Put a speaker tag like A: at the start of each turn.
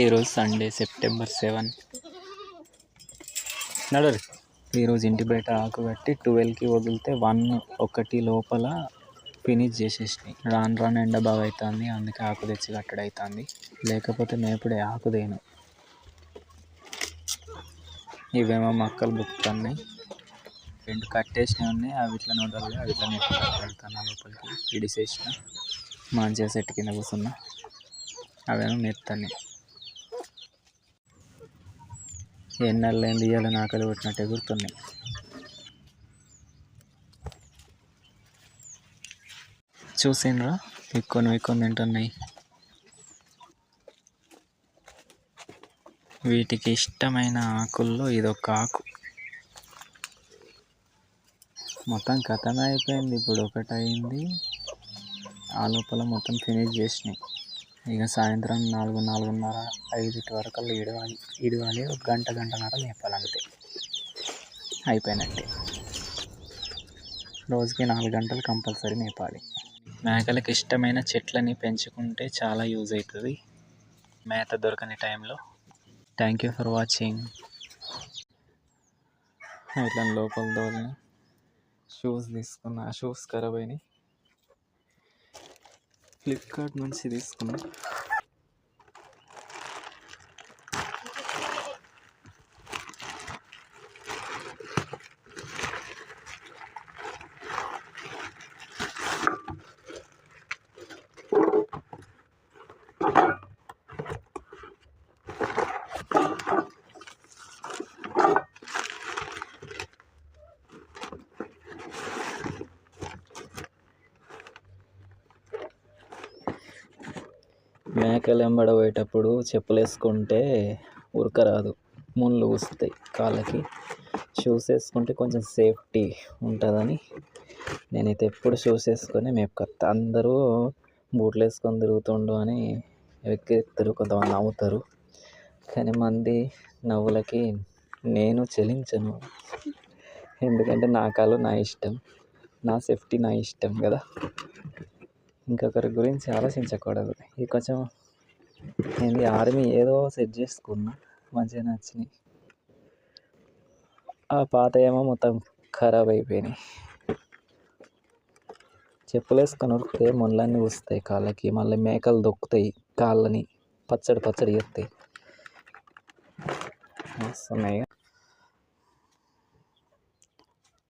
A: ఈరోజు Sunday September seven నడరు. ఈరోజు ఇంటి బయట ఆకు కట్టి ట్వెల్వ్కి వదిలితే వన్ ఒకటి లోపల ఫినిష్ చేసేసినాయి. రాను రాను ఎండ బాగా అవుతుంది అందుకే ఆకు తెచ్చి కట్టడం అవుతుంది లేకపోతే మేపుడే ఆకు దేను ఇవేమో మొక్కలు బుక్కుతున్నాయి. రెండు కట్టేసినవి ఉన్నాయి అవి ఇట్లా నొదలే అవి ఇట్లా నెట్టు కట్టెళ్తాను లోపలికి. ఇడిసేసిన మంచిగా సెట్ కింద కూర్చున్నా. అవేమో మెత్తని. ఎన్నెళ్ళు ఏంది ఇవాళ నాకలు కొట్టినట్టు ఎగురుతున్నాయి చూసిండ్రా? ఎక్కువ ఎక్కువ తింటున్నాయి. వీటికి ఇష్టమైన ఆకుల్లో ఇదొక ఆకు. మొత్తం కథన అయిపోయింది. ఇప్పుడు ఒకటి అయింది ఆ లోపల మొత్తం ఫినిష్ చేసినాయి. ఇక సాయంత్రం నాలుగు నాలుగున్నర ఐదుటి వరకు ఇడవాలి. ఇడవాలి ఒక గంట గంటన్నర మేపాలంతే అయిపోయినట్టే. రోజుకి నాలుగు గంటలు కంపల్సరీ మేపాలి. మేకలకు ఇష్టమైన చెట్లని పెంచుకుంటే చాలా యూజ్ అవుతుంది మేత దొరకని టైంలో. థ్యాంక్ యూ ఫర్ వాచింగ్ ఇట్లా లోపల దోలిన షూస్ తీసుకున్న షూస్ ఖరాబ్ అయినాయి. ఫ్లిప్కార్ట్ నుంచి తీసుకున్నా మేకలు ఎంబడబోయేటప్పుడు చెప్పులు వేసుకుంటే ఉరకరాదు. ముళ్ళు వస్తాయి కాళ్ళకి. షూస్ వేసుకుంటే కొంచెం సేఫ్టీ ఉంటుందని నేనైతే ఎప్పుడు షూస్ వేసుకొని మేపుకొస్తా అందరూ బూట్లు వేసుకొని తిరుగుతుండు అని ఎక్కిరిస్తారు కొంతమంది నవ్వుతారు. కానీ మంది నవ్వులకి నేను చెలించను. ఎందుకంటే నా కాలు నా ఇష్టం. నా సేఫ్టీ నా ఇష్టం కదా. ఇంకొకరి గురించి ఆలోచించకూడదు. ఇది కొంచెం నేను ఆర్మీ ఏదో సెట్ చేసుకున్నా మంచిగా నచ్చినాయి. ఆ పాత ఏమో మొత్తం ఖరాబ్ అయిపోయినాయి. చెప్పులు వేసుకొని ఉరికితే ముళ్ళన్నీ వస్తాయి కాళ్ళకి మళ్ళీ మేకలు దొక్కుతాయి కాళ్ళని పచ్చడి పచ్చడి చేస్తాయి. వస్తున్నాయి